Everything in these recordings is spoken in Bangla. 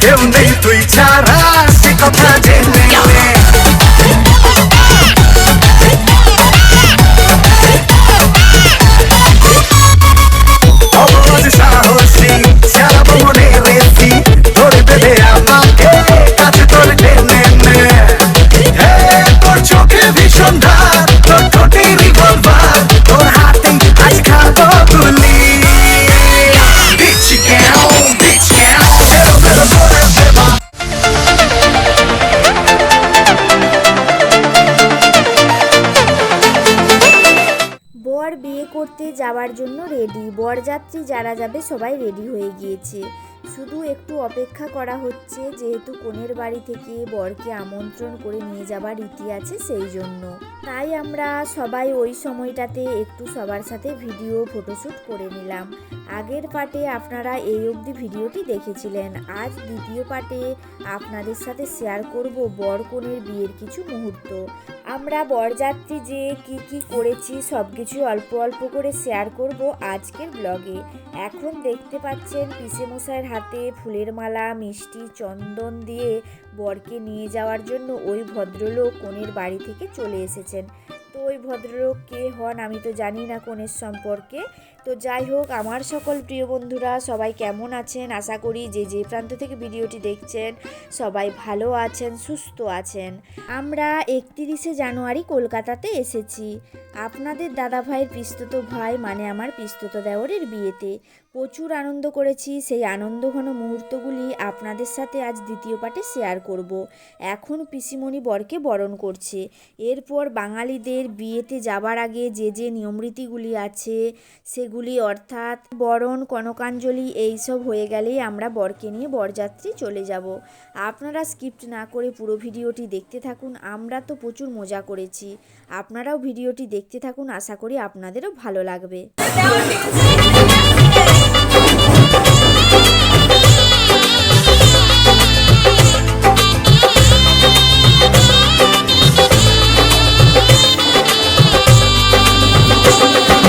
কেউ নেই তুই ছাড়া সে কথা জেনে বরযাত্রী যারা যাবে সবাই রেডি হয়ে গিয়েছে। শুধু একটু অপেক্ষা করা হচ্ছে যেহেতু কনের বাড়ি থেকে বরকে আমন্ত্রণ করে নিয়ে যাবার রীতি আছে সেই জন্য। তাই আমরা সবাই ওই সময়টাতে একটু সবার সাথে ভিডিও ফটোশ্যুট করে নিলাম। আগের পার্টে আপনারা এই অবধি ভিডিওটি দেখেছিলেন। আজ দ্বিতীয় পার্টে আপনাদের সাথে শেয়ার করব বর কনের বিয়ের কিছু মুহূর্ত। আমরা বরযাত্রী যে কি কি করেছি সব কিছু অল্প অল্প করে শেয়ার করব আজকের ব্লগে এখন দেখতে পাচ্ছেন পিসে মশাইয়ের হাতে ফুলের মালা, মিষ্টি চন্দন দিয়ে বরকে নিয়ে যাওয়ার জন্য ওই ভদ্রলোক কনের বাড়ি থেকে চলে এসেছেন। তো ওই ভদ্রলোক কে হন আমি তো জানি না কনের সম্পর্কে। তো যাই হোক, আমার সকল প্রিয় বন্ধুরা সবাই কেমন আছেন? আশা করি যে যে প্রান্ত থেকে ভিডিওটি দেখছেন, সবাই ভালো আছেন, সুস্থ আছেন। আমরা একত্রিশে জানুয়ারি কলকাতাতে এসেছি। আপনাদের দাদা ভাইয়ের পিস্তত ভাই মানে আমার পিস্তত দেওরের বিয়েতে। প্রচুর আনন্দ করেছি। সেই আনন্দঘন মুহূর্তগুলি আপনাদের সাথে আজ দ্বিতীয় পার্টে শেয়ার করব। এখন পিসিমণি বরকে বরণ করছে। এরপর বাঙালিদের বিয়েতে যাবার আগে যে যে নিয়মরীতিগুলি আছে, সেগুলি অর্থাৎ বরণ, কনকাঞ্জলি এইসব হয়ে গেলেই আমরা বরকে নিয়ে বরযাত্রী চলে যাব। আপনারা স্কিপ্ট না করে পুরো ভিডিওটি দেখতে থাকুন। আমরা তো প্রচুর মজা করেছি। আপনারাও ভিডিওটি দেখতে থাকুন। আশা করি আপনাদেরও ভালো লাগবে।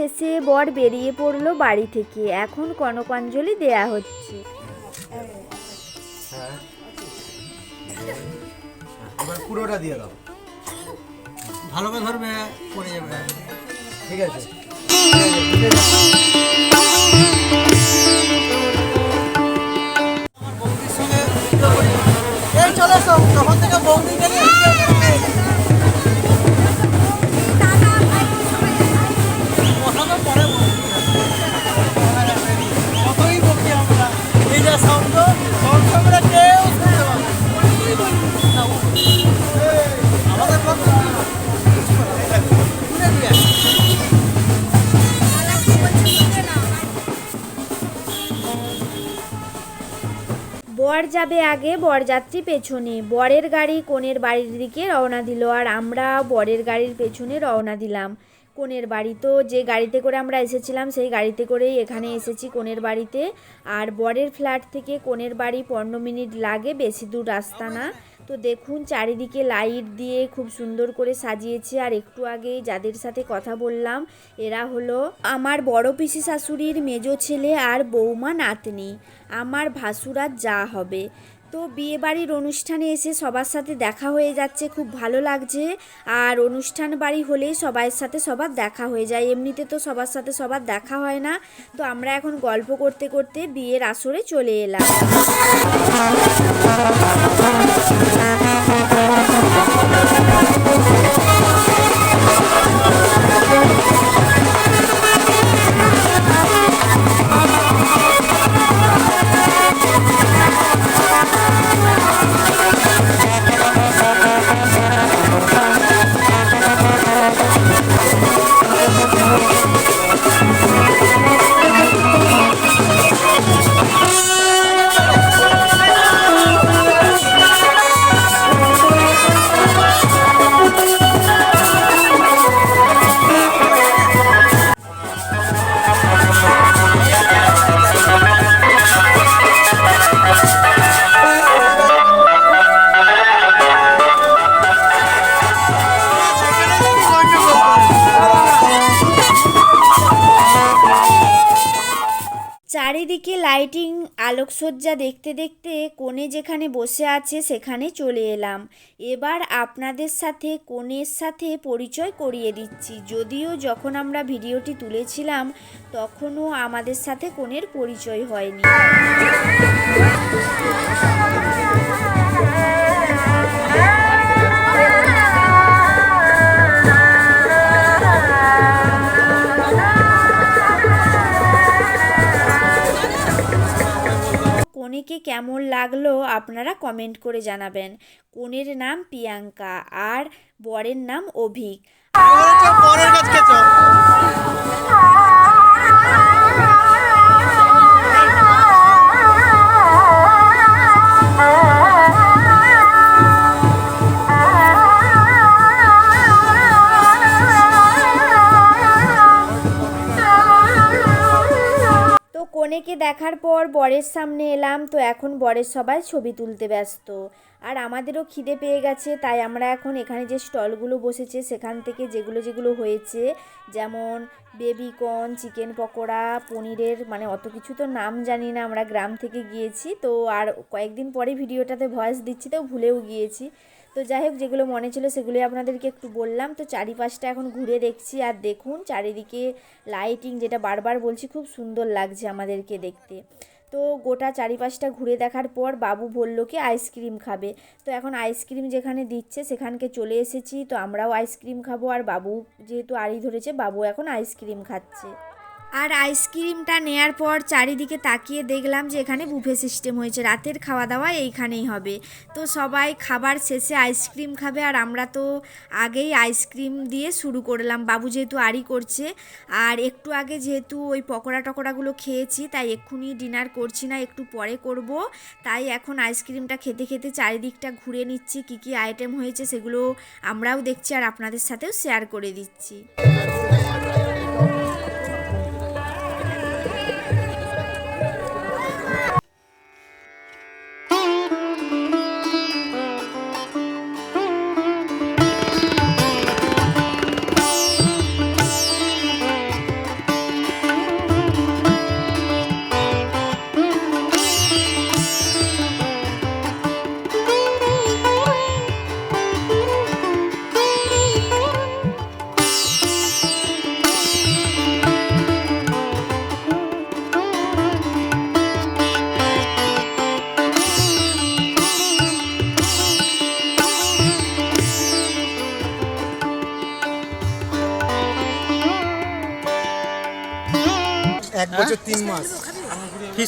শেষে বর বেরিয়ে পড়ল বাড়ি থেকে। এখন কনকাঞ্জলি দেয়া হচ্ছে। এবার পুরোটা দিয়ে দাও। ভালো করে ধরবে পড়ে যাবে। ঠিক আছে। এই চলে এসো তখন থেকে বৌদি বর যাবে আগে বরযাত্রী পেছনে। বরের গাড়ি কনের বাড়ির দিকে রওনা দিল, আর আমরা বরের গাড়ির পেছনে রওনা দিলাম। কনের বাড়ি তো যে গাড়িতে করে আমরা এসেছিলাম, সেই গাড়িতে করেই এখানে এসেছি কনের বাড়িতে। আর বরের ফ্ল্যাট থেকে কনের বাড়ি পনেরো মিনিট লাগে, বেশি দূর রাস্তা না। তো দেখুন, চারিদিকে লাইট দিয়ে খুব সুন্দর করে সাজিয়েছে। আর একটু আগে যাদের সাথে কথা বললাম, এরা হলো আমার বড় পিসি শাশুড়ির মেজ ছেলে আর বৌমা নাতনি। আমার ভাসুরার যা হবে। তো বিয়ে বাড়ির অনুষ্ঠানে এসে সবার সাথে দেখা হয়ে যাচ্ছে, খুব ভালো লাগছে। আর অনুষ্ঠান বাড়ি হলেই সবার সাথে সবার দেখা হয়ে যায়। এমনিতে তো সবার সাথে সবার দেখা হয় না। তো আমরা এখন গল্প করতে করতে বিয়ের আসরে চলে এলাম। আলোকসজ্জা দেখতে দেখতে কোণে যেখানে বসে আছে সেখানে চলে এলাম। এবার আপনাদের সাথে কোণের সাথে পরিচয় করিয়ে দিচ্ছি। যদিও যখন আমরা ভিডিওটি তুলেছিলাম, তখনও আমাদের সাথে কোণের পরিচয় হয়নি। কনেকে কেমন লাগল আপনারা কমেন্ট করে জানাবেন। কনের নাম প্রিয়াঙ্কা আর বরের নাম অভিক। এবারে কনেকে দেখার পর বরের সামনে এলাম, তো এখন বরের সবাই ছবি তুলতে ব্যস্ত। আর আমাদেরও খিদে পেয়ে গেছে, তাই আমরা এখন এখানে যে স্টলগুলো বসেছে, সেখান থেকে যেগুলো যেগুলো হয়েছে, যেমন বেবিকর্ন চিকেন পকোড়া, পনিরের মানে অত কিছু তো নাম জানি না, আমরা গ্রাম থেকে গিয়েছি, তো আর কয়েকদিন পরে ভিডিওটাতে ভয়েস দিচ্ছি, তো ভুলেও গিয়েছি। তো যাই হোক, যেগুলো মনে ছিল সেগুলোই আপনাদেরকে একটু বললাম। তো চারিপাশটা এখন ঘুরে দেখছি আর দেখুন, চারিদিকে লাইটিং যেটা বারবার বলছি, খুব সুন্দর লাগছে আমাদেরকে দেখতে। তো গোটা চারিপাশটা ঘুরে দেখার পর বাবু বলল কি আইসক্রিম খাবে। তো এখন আইসক্রিম যেখানে দিচ্ছে সেখানকে চলে এসেছি। তো আমরাও আইসক্রিম খাব আর বাবু যেহেতু আড়ি ধরেছে, বাবু এখন আইসক্রিম খাচ্ছে। আর আইসক্রিমটা নেয়ার পর চারিদিকে তাকিয়ে দেখলাম যে এখানে বুফে সিস্টেম হয়েছে। রাতের খাওয়া দাওয়া এইখানেই হবে। তো সবাই খাবার শেষে আইসক্রিম খাবে আর আমরা তো আগেই আইসক্রিম দিয়ে শুরু করলাম। বাবু যেহেতু আড়ি করছে আর একটু আগে যেহেতু ওই পকোড়া টকোড়াগুলো খেয়েছি, তাই এক্ষুনি ডিনার করছি না, একটু পরে করব। তাই এখন আইসক্রিমটা খেতে খেতে চারিদিকটা ঘুরে নিচ্ছি, কী কী আইটেম হয়েছে সেগুলো আমরাও দেখছি আর আপনাদের সাথেও শেয়ার করে দিচ্ছি।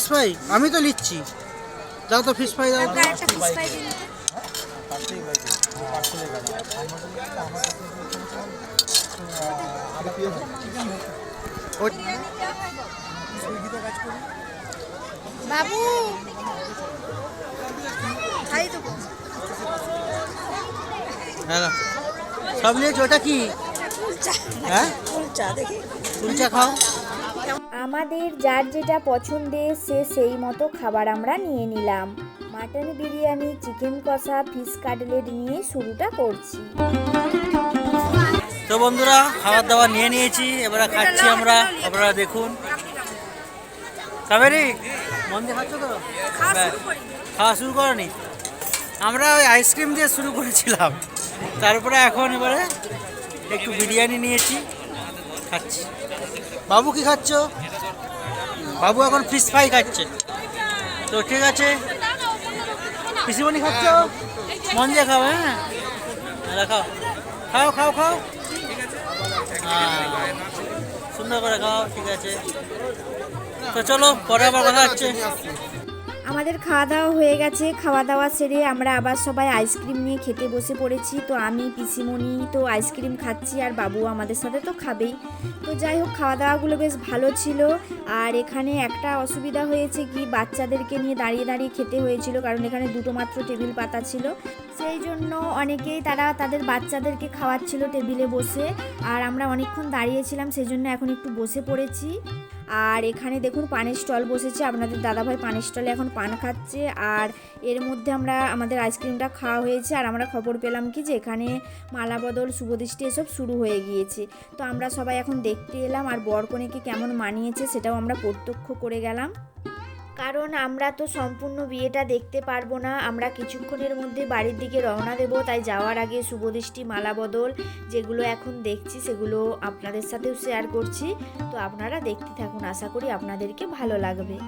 ফিস ফ্রাই আমি তো নিচ্ছি দাও তো ফিস ফ্রাই দাও। তো। ও- বাবু। হ্যাঁ। সব নিয়েছো? ওটা কি? হ্যাঁ? কুলচা খাও। আমাদের যার যেটা পছন্দের সে সেই মতো খাবার আমরা নিয়ে নিলাম। মাটন বিরিয়ানি চিকেন কষা ফিশ কাটলেট নিয়ে শুরুটা করছি। তো বন্ধুরা খাবার দাবার নিয়ে নিয়েছি এবারে খাচ্ছি আমরা আপনারা দেখুন। কাবেরি মন দিয়ে খাচ্ছ তো? খাওয়া শুরু করনি? আমরা ওই আইসক্রিম দিয়ে শুরু করেছিলাম। তারপরে এখন এবারে একটু বিরিয়ানি নিয়েছি খাচ্ছি। বাবু কি খাচ্ছ? বাবু এখন ফিস ফ্রাই খাচ্ছে। তো ঠিক আছে। পিসিমণি খাচ্ছ? মন দিয়ে খাও হ্যাঁ? খাও। খাও খাও খাও। হ্যাঁ। সুন্দর করে খাও, ঠিক আছে। তো চলো, পরে আবার কথা হচ্ছে। আমাদের খাওয়া দাওয়া হয়ে গেছে। খাওয়া দাওয়া সেরে আমরা আবার সবাই আইসক্রিম নিয়ে খেতে বসে পড়েছি। তো আমি, পিসিমণি তো আইসক্রিম খাচ্ছি আর বাবু আমাদের সাথে তো খাবেই। তো যাই হোক খাওয়া দাওয়াগুলো বেশ ভালো ছিল। আর এখানে একটা অসুবিধা হয়েছে কি, বাচ্চাদেরকে নিয়ে দাঁড়িয়ে দাঁড়িয়ে খেতে হয়েছিল। কারণ এখানে দুটো মাত্র টেবিল পাতা ছিল। সেই জন্য অনেকেই তারা তাদের বাচ্চাদেরকে খাওয়াচ্ছিল টেবিলে বসে। আর আমরা অনেকক্ষণ দাঁড়িয়েছিলাম, সেই জন্য এখন একটু বসে পড়েছি। আর এখানে দেখুন পানের স্টল বসেছে, আপনাদের দাদাভাই পানের স্টলে এখন পান খাচ্ছে আর এর মধ্যে আমরা, আমাদের আইসক্রিমটা খাওয়া হয়েছে আর আমরা খবর পেলাম কি যে এখানে মালা বদল, শুভদৃষ্টি এসব শুরু হয়ে গিয়েছে। তো আমরা সবাই এখন দেখতে এলাম আর বরকনেকে কেমন মানিয়েছে সেটাও আমরা প্রত্যক্ষ করে গেলাম। কারণ আমরা তো সম্পূর্ণ বিয়েটা দেখতে পারব না। আমরা কিছুক্ষণের মধ্যে বাড়ির দিকে রওনা দেব। তাই যাওয়ার আগে শুভদৃষ্টি মালা বদল, যেগুলো এখন দেখছি সেগুলো আপনাদের সাথেও শেয়ার করছি। তো আপনারা দেখতে থাকুন। আশা করি আপনাদেরকে ভালো লাগবে।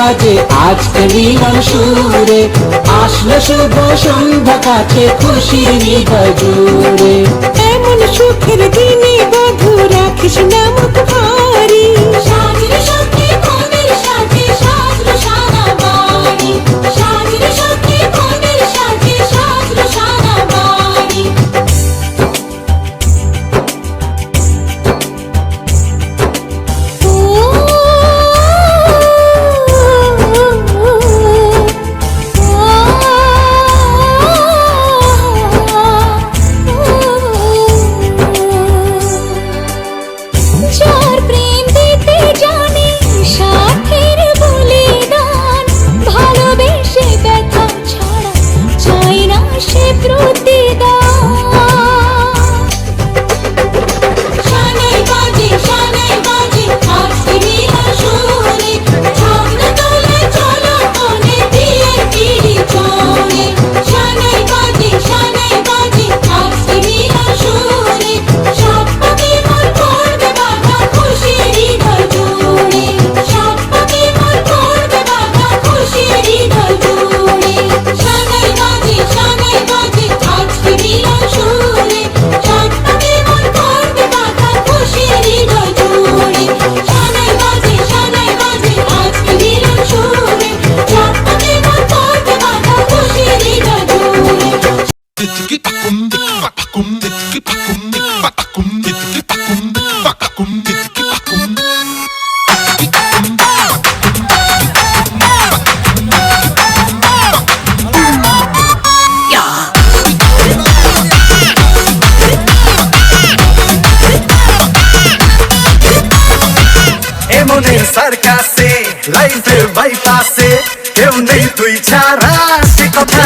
বাজে আজকে মিলন সুরে। আসলো শুভ সন্ধ্যা, কাছে খুশি হৃদয় জুড়ে। এমন সুখের দিনে বধু রাখিস নাম বাইপাসে কেউ নেই তুই ছাড়া সে কথা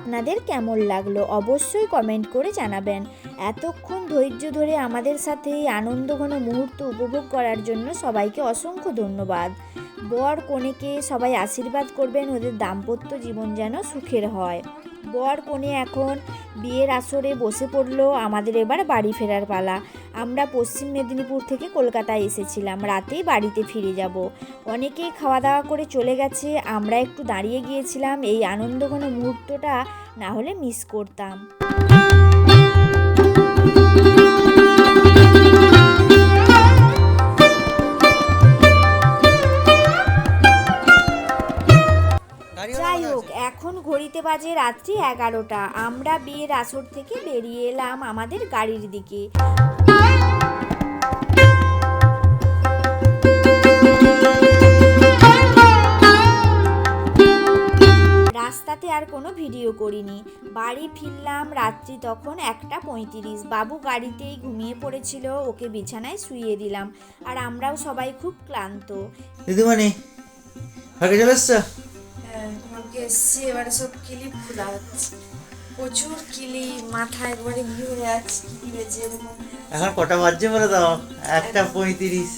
আপনাদের কেমন লাগল অবশ্যই কমেন্ট করে জানাবেন। এতক্ষণ ধৈর্য ধরে আমাদের সাথে এই আনন্দঘন মুহূর্ত উপভোগ করার জন্য সবাইকে অসংখ্য ধন্যবাদ। বর কনেকে সবাই আশীর্বাদ করবেন, ওদের দাম্পত্য জীবন যেন সুখের হয়। বর কনে এখন বিয়ের আসরে বসে পড়ল, আমাদের এবার বাড়ি ফেরার পালা। আমরা পশ্চিম মেদিনীপুর থেকে কলকাতায় এসেছিলাম রাতেই বাড়িতে ফিরে যাব। অনেকেই খাওয়া দাওয়া করে চলে গেছে আমরা একটু দাঁড়িয়ে গিয়েছিলাম এই আনন্দঘন মুহূর্তটা না হলে মিস করতাম। যাই হোক এখন ঘড়িতে বাজে রাত্রি এগারোটা। আমরা বিয়ের আসর থেকে বেরিয়ে এলাম আমাদের গাড়ির দিকে। রাস্তাতে আর কোনো ভিডিও করিনি। বাড়ি ফিরলাম রাত্রি তখন একটা পঁয়ত্রিশ। বাবু গাড়িতেই ঘুমিয়ে পড়েছিল ওকে বিছানায় শুইয়ে দিলাম। আর আমরাও সবাই খুব ক্লান্ত। দিদিমণি চলে এসছো? আমাকে এসছি এবারে সব ক্লিপ খোলা হচ্ছে। প্রচুর কিলি মাথা একবারে ঘি হয়ে হয়েছে এখন কটা বাজছে বলে দাও একটা পঁয়ত্রিশ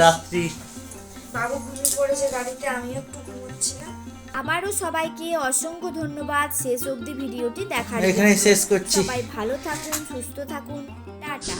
রাত্রি। বাবু ঘুমিয়ে পড়েছে গাড়িতে আমিও একটু আবারও সবাইকে অসংখ্য ধন্যবাদ শেষ অবধি ভিডিওটি দেখার জন্য। এখানেই শেষ করছি। সবাই ভালো থাকুন সুস্থ থাকুন টাটা